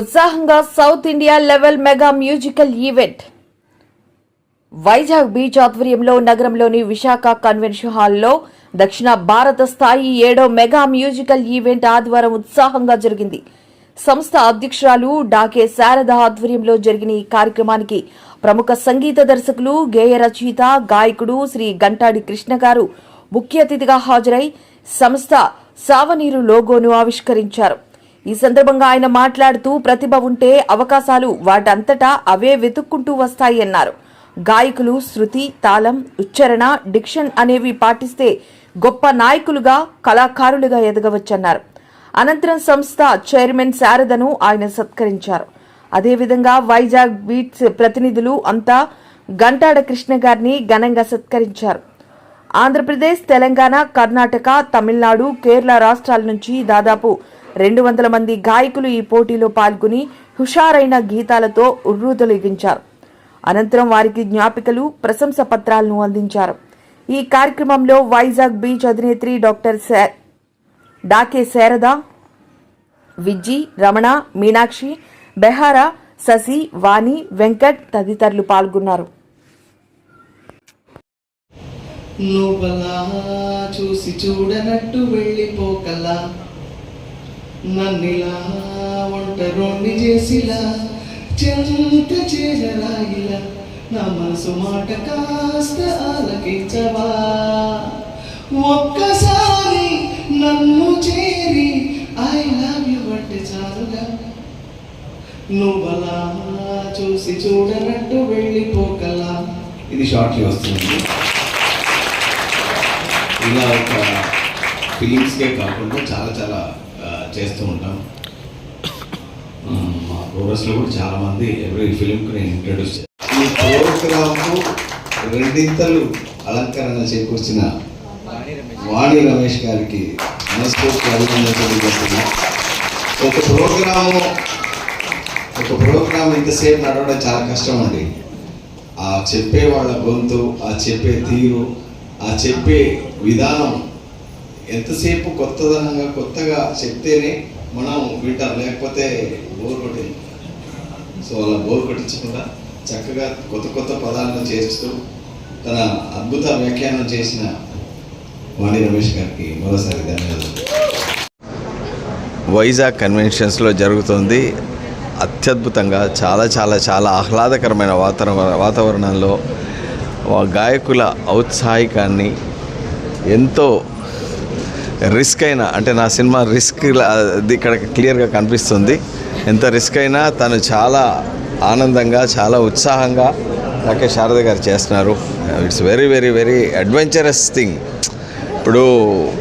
ఉత్సాహంగా south India level mega musical event. Vizag beach ఆధ్వర్యంలో నగరంలోని విశాఖ కన్వెన్షన్ హాల్లో దక్షిణ భారత స్థాయి ఏడో మెగా మ్యూజికల్ ఈవెంట్ ఆదివారం ఉత్సాహంగా జరిగింది. సంస్థ అధ్యక్షురాలు డాకే శారద ఆధ్వర్యంలో జరిగిన ఈ కార్యక్రమానికి ప్రముఖ సంగీత దర్శకులు గేయ రచయిత గాయకుడు శ్రీ గంటాడి కృష్ణ గారు ముఖ్య అతిథిగా హాజరై సంస్థ సావనీరు లోగోను ఆవిష్కరించారు. ఈ సందర్భంగా ఆయన మాట్లాడుతూ ప్రతిభ ఉంటే అవకాశాలు వాటంతటా అవే వెతుక్కుంటూ వస్తాయి అన్నారు. గాయకులు శృతి తాళం ఉచ్చారణ డిక్షన్ అనేవి పాటిస్తే గొప్ప నాయకులుగా కళాకారులుగా ఎదగవచ్చన్నారు. అనంతరం సంస్థ చైర్మన్ శారదను ఆయన సత్కరించారు. అదేవిధంగా వైజాగ్ బీట్స్ ప్రతినిధులు అంతా గంటాడ కృష్ణ గారిని ఘనంగా సత్కరించారు. ఆంధ్రప్రదేశ్ తెలంగాణ కర్ణాటక తమిళనాడు కేరళ రాష్ట్రాల నుంచి దాదాపు రెండు వందల మంది గాయకులు ఈ పోటీలో పాల్గొని హుషారైన గీతాలతో ఉర్రూతలిగించారు. అనంతరం వారికి జ్ఞాపికలు ప్రశంస పత్రాలను అందించారు. ఈ కార్యక్రమంలో వైజాగ్ బీచ్ అధినేత్రి డాక్టర్ డాకే శారద విజ్జి రమణ మీనాక్షి బెహారా శశి వాణి వెంకట్ తదితరులు పాల్గొన్నారు. లోపల చూసి చూడనట్టు వెళ్ళిపోకలా. నన్నిలా ఒంటరోణ్ణి చేసిలా చెంత చేరరాయిలా నా మనసు మాట కాస్త ఆలకించవా? ఒక్కసారి నన్ను చేరి ఐ లవ్ యు అంటే చాలుగా. నువ్వలా చూసి చూడనట్టు వెళ్ళిపోకలా. ఇది షార్ట్లీ వస్తుంది ఇలా ఒక ఫిలిమ్స్కే కాకుండా చాలా చాలా చేస్తూ ఉంటాం. మా కోరస్లో కూడా చాలామంది ఎవ్రీ ఫిలింకి నేను ఇంట్రడ్యూస్ ఈ ప్రోగ్రాము రెండింతలు అలంకరణ చేకూర్చిన వాణి రమేష్ గారికి మనస్ఫూర్తి అభినందన తెలియజేస్తున్నా. ఒక ప్రోగ్రాము ఒక ప్రోగ్రామ్ ఇంతసేపు నడవడం చాలా కష్టం అండి ఆ చెప్పే వాళ్ళ గొంతు ఆ చెప్పే తీరు ఆ చెప్పే విధానం ఎంతసేపు కొత్తదనంగా కొత్తగా చెప్తేనే మనం వింటాం. లేకపోతే బోర్ కొట్టింది. సో అలా బోర్ కొట్టించకుండా చక్కగా కొత్త కొత్త పదాలను చేస్తూ తన అద్భుత వ్యాఖ్యానం చేసిన వాణి రమేష్ గారికి మరోసారి ధన్యవాదాలు. వైజాగ్ కన్వెన్షన్స్లో జరుగుతుంది అత్యద్భుతంగా చాలా చాలా చాలా ఆహ్లాదకరమైన వాతావరణ వాతావరణంలో గాయకుల ఔత్సాహికాన్ని ఎంతో రిస్క్ అయినా అంటే నా సినిమా రిస్క్ ఇక్కడ క్లియర్గా కనిపిస్తుంది. ఎంత రిస్క్ అయినా తను చాలా ఆనందంగా చాలా ఉత్సాహంగా నాకే శారద గారు చేస్తున్నారు. It's very very very adventurous thing ఇప్పుడు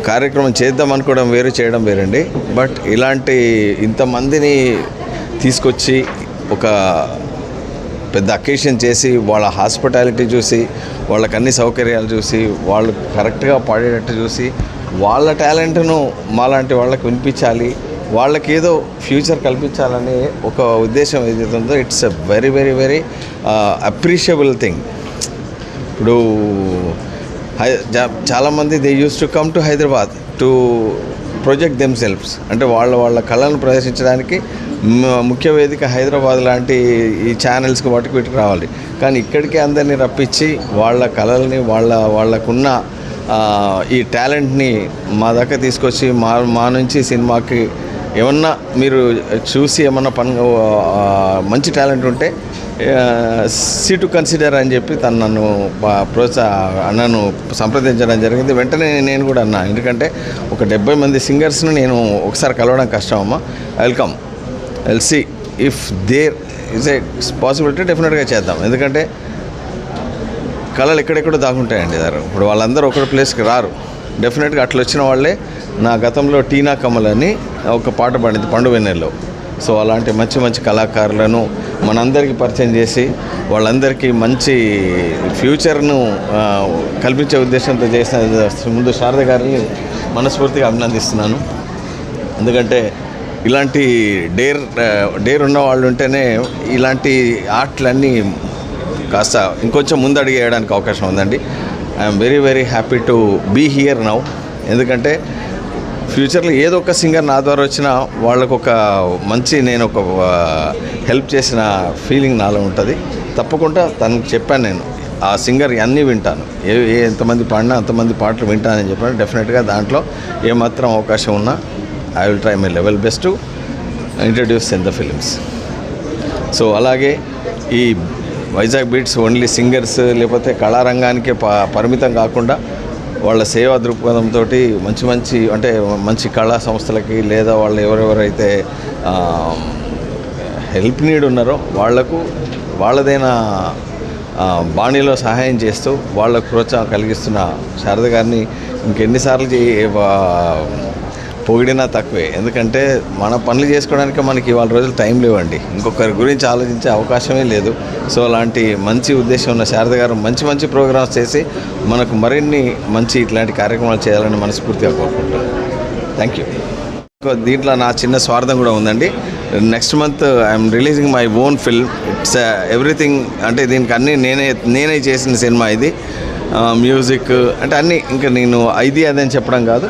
కార్యక్రమం చేద్దాం అనుకోవడం వేరు చేయడం వేరండి. బట్ ఇలాంటి ఇంతమందిని తీసుకొచ్చి ఒక పెద్ద అకేషన్ చేసి వాళ్ళ హాస్పిటాలిటీ చూసి వాళ్ళకి అన్ని సౌకర్యాలు చూసి వాళ్ళు కరెక్ట్గా పాడేటట్టు చూసి వాళ్ళ టాలెంట్ను మాలాంటి వాళ్ళకి వినిపించాలి వాళ్ళకి ఏదో ఫ్యూచర్ కల్పించాలనే ఒక ఉద్దేశం ఏదైతే ఉందో it's a very very very appreciable thing ఇప్పుడు హై చాలామంది they use to come to Hyderabad to project themselves అంటే వాళ్ళ వాళ్ళ కళలను ప్రదర్శించడానికి ముఖ్య వేదిక హైదరాబాద్ లాంటి ఈ ఛానల్స్కి వాటికి వీటికి రావాలి. కానీ ఇక్కడికి అందరినీ రప్పించి వాళ్ళ కళల్ని వాళ్ళ వాళ్ళకున్న ఈ టాలెంట్ని మా దాకా తీసుకొచ్చి మా మా నుంచి సినిమాకి ఏమన్నా మీరు చూసి ఏమన్నా పని మంచి టాలెంట్ ఉంటే సీ టు కన్సిడర్ అని చెప్పి తను నన్ను ప్రోత్సా ప్రోత్సాహ నన్ను సంప్రదించడం జరిగింది. వెంటనే నేను కూడా అన్నా. ఎందుకంటే ఒక డెబ్బై మంది సింగర్స్ను నేను ఒకసారి కలవడం కష్టం అమ్మా. Welcome. Else if there is a possibility డెఫినెట్గా చేద్దాం. ఎందుకంటే కళలు ఎక్కడెక్కడ దాగుంటాయండి దారు ఇప్పుడు వాళ్ళందరూ ఒకటి ప్లేస్కి రారు. డెఫినెట్గా అట్లా వచ్చిన వాళ్ళే నా గతంలో టీనా కమల్ అని ఒక పాట పాడింది పండు వెన్నెల్లో. సో అలాంటి మంచి మంచి కళాకారులను మనందరికీ పరిచయం చేసి వాళ్ళందరికీ మంచి ఫ్యూచర్ను కల్పించే ఉద్దేశంతో చేసిన ముందు శారద గారిని మనస్ఫూర్తిగా అభినందిస్తున్నాను. ఎందుకంటే ఇలాంటి డేర్ డేర్ ఉన్న వాళ్ళు ఉంటేనే ఇలాంటి ఆటలన్నీ కాస్త ఇంకొంచెం ముందడుగు వేయడానికి అవకాశం ఉందండి. I'm very very happy to be here now ఎందుకంటే ఫ్యూచర్లో ఏదో ఒక సింగర్ నా ద్వారా వచ్చినా వాళ్ళకు ఒక మంచి నేను ఒక హెల్ప్ చేసిన ఫీలింగ్ నాలో ఉంటుంది. తప్పకుండా తనకు చెప్పాను నేను ఆ సింగర్ అన్నీ వింటాను. ఏ ఏ ఎంతమంది పాడినా అంతమంది పాటలు వింటానని చెప్పాను. డెఫినెట్గా దాంట్లో ఏమాత్రం అవకాశం ఉన్నా I will try my level best to introduce in the films so అలాగే ఈ వైజాగ్ బీట్స్ ఓన్లీ సింగర్స్ లేకపోతే కళారంగానికే ప పరిమితం కాకుండా వాళ్ళ సేవా దృక్పథంతో మంచి మంచి అంటే మంచి కళా సంస్థలకి లేదా వాళ్ళు ఎవరెవరైతే హెల్ప్ నీడ్ ఉన్నారో వాళ్ళకు వాళ్ళదైన బాణీలో సహాయం చేస్తూ వాళ్ళకు ప్రోత్సాహం కలిగిస్తున్న శారద గారిని ఇంకెన్నిసార్లు వా- పొగిడినా తక్కువే. ఎందుకంటే మన పనులు చేసుకోవడానికి మనకి ఇవాళ రోజులు టైం లేవండి. ఇంకొకరి గురించి ఆలోచించే అవకాశమే లేదు. సో అలాంటి మంచి ఉద్దేశం ఉన్న శారద గారు మంచి మంచి ప్రోగ్రామ్స్ చేసి మనకు మరిన్ని మంచి ఇట్లాంటి కార్యక్రమాలు చేయాలని మనస్ఫూర్తిగా కోరుకుంటాను థ్యాంక్ యూ దీంట్లో నా చిన్న స్వార్థం కూడా ఉందండి. Next month I'm releasing my own film it's everything అంటే దీనికి అన్నీ నేనే నేనే చేసిన సినిమా ఇది. Uh, మ్యూజిక్ అంటే అన్నీ ఇంకా నేను ఇది అదని చెప్పడం కాదు.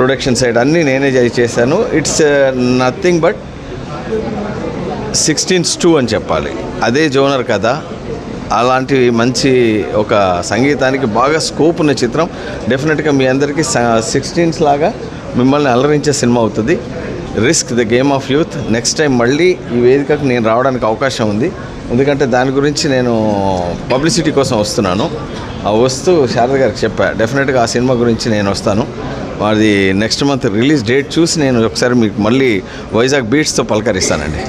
ప్రొడక్షన్ సైడ్ అన్నీ నేనే చేశాను. It's nothing but sixteens two అని చెప్పాలి. అదే జోనర్ కదా అలాంటి మంచి ఒక సంగీతానికి బాగా స్కోప్ ఉన్న చిత్రం. డెఫినెట్గా మీ అందరికీ సిక్స్టీన్స్ లాగా మిమ్మల్ని అలరించే సినిమా అవుతుంది. Risk the game of youth next time మళ్ళీ ఈ వేదికకు నేను రావడానికి అవకాశం ఉంది. ఎందుకంటే దాని గురించి నేను పబ్లిసిటీ కోసం వస్తున్నాను. ఆ వస్తూ శారద గారికి చెప్పా. డెఫినెట్గా ఆ సినిమా గురించి నేను వస్తాను. అది నెక్స్ట్ మంత్ రిలీజ్ డేట్ చూసి నేను ఒకసారి మీకు మళ్ళీ వైజాగ్ బీట్స్తో పలకరిస్తానండి.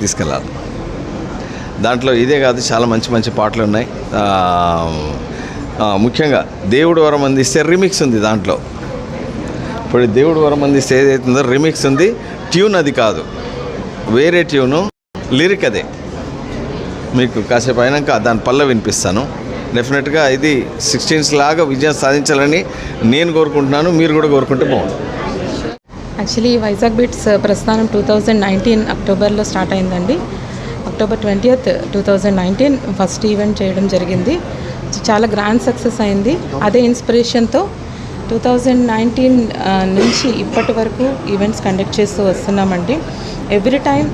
తీసుకెళ్ళాలి. దాంట్లో ఇదే కాదు చాలా మంచి మంచి పాటలు ఉన్నాయి. ముఖ్యంగా దేవుడు వరం అందిస్తే రిమిక్స్ ఉంది దాంట్లో. ఇప్పుడు దేవుడు వరం అందిస్తే ఏదైతుందో రిమిక్స్ ఉంది ట్యూన్ అది కాదు. వేరే ట్యూను లిరిక్ అదే. మీకు కాసేపు అయినాక దాని పల్ల వినిపిస్తాను. డెఫినెట్గా ఇది సిక్స్టీన్స్ లాగా విజయం సాధించాలని నేను కోరుకుంటున్నాను మీరు కూడా కోరుకుంటే బాగుంటుంది యాక్చువల్లీ వైజాగ్ బీట్స్ ప్రస్థానం టూ థౌజండ్ నైన్టీన్ అక్టోబర్లో స్టార్ట్ అయిందండి. October twentieth two thousand nineteen first event చేయడం జరిగింది. చాలా గ్రాండ్ సక్సెస్ అయింది. అదే ఇన్స్పిరేషన్తో టూ థౌజండ్ నైన్టీన్ నుంచి ఇప్పటి వరకు ఈవెంట్స్ కండక్ట్ చేస్తూ వస్తున్నామండి. ఎవ్రీ టైం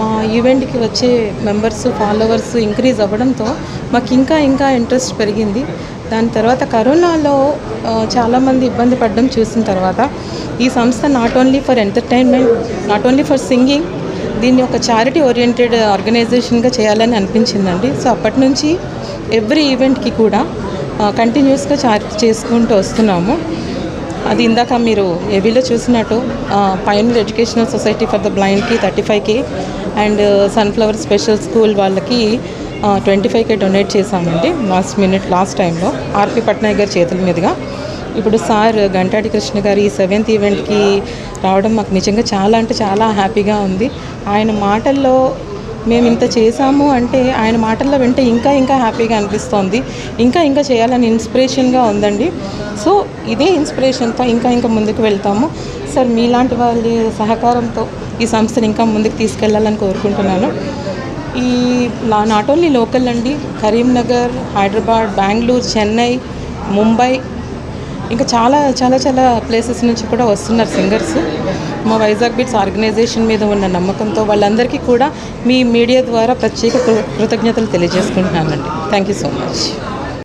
మా ఈవెంట్కి వచ్చే మెంబర్స్ ఫాలోవర్స్ ఇంక్రీజ్ అవ్వడంతో మాకు ఇంకా ఇంకా ఇంట్రెస్ట్ పెరిగింది. దాని తర్వాత కరోనాలో చాలామంది ఇబ్బంది పడడం చూసిన తర్వాత ఈ సంస్థ not only for entertainment not only for singing దీన్ని ఒక చారిటీ ఓరియంటెడ్ ఆర్గనైజేషన్గా చేయాలని అనిపించిందండి. సో అప్పటి నుంచి ఎవ్రీ ఈవెంట్కి కూడా కంటిన్యూస్గా చారిటీ చేసుకుంటూ వస్తున్నాము. అది ఇందాక మీరు ఏబీలో చూసినట్టు final educational society for the బ్లైండ్కి thirty ఫైవ్కి అండ్ సన్ఫ్లవర్ స్పెషల్ స్కూల్ వాళ్ళకి ట్వంటీ ఫైవ్కే డొనేట్ చేశామండి లాస్ట్ మినిట్ లాస్ట్ టైంలో ఆర్పి పట్నాయక్ గారి చేతుల మీదుగా. ఇప్పుడు సార్ గంటాటి కృష్ణ గారి ఈ సెవెంత్ ఈవెంట్కి రావడం మాకు నిజంగా చాలా అంటే చాలా హ్యాపీగా ఉంది. ఆయన మాటల్లో మేము ఇంత చేసాము అంటే ఆయన మాటల్లో వింటే ఇంకా ఇంకా హ్యాపీగా అనిపిస్తోంది. ఇంకా ఇంకా చేయాలని ఇన్స్పిరేషన్గా ఉందండి. సో ఇదే ఇన్స్పిరేషన్తో ఇంకా ఇంకా ముందుకు వెళ్తాము. సార్ మీలాంటి వాళ్ళ సహకారంతో ఈ సంస్థను ఇంకా ముందుకు తీసుకెళ్ళాలని కోరుకుంటున్నాను. ఈ నాట్ ఓన్లీ లోకల్ అండి కరీంనగర్ హైదరాబాద్ బెంగళూరు చెన్నై ముంబై ఇంకా చాలా చాలా చాలా ప్లేసెస్ నుంచి కూడా వస్తున్నారు సింగర్స్. మా వైజాగ్ బిట్స్ ఆర్గనైజేషన్ మీద ఉన్న నమ్మకంతో వాళ్ళందరికీ కూడా మీ మీడియా ద్వారా ప్రత్యేక కృ- కృతజ్ఞతలు తెలియజేసుకుంటున్నానండి. Thank you so much.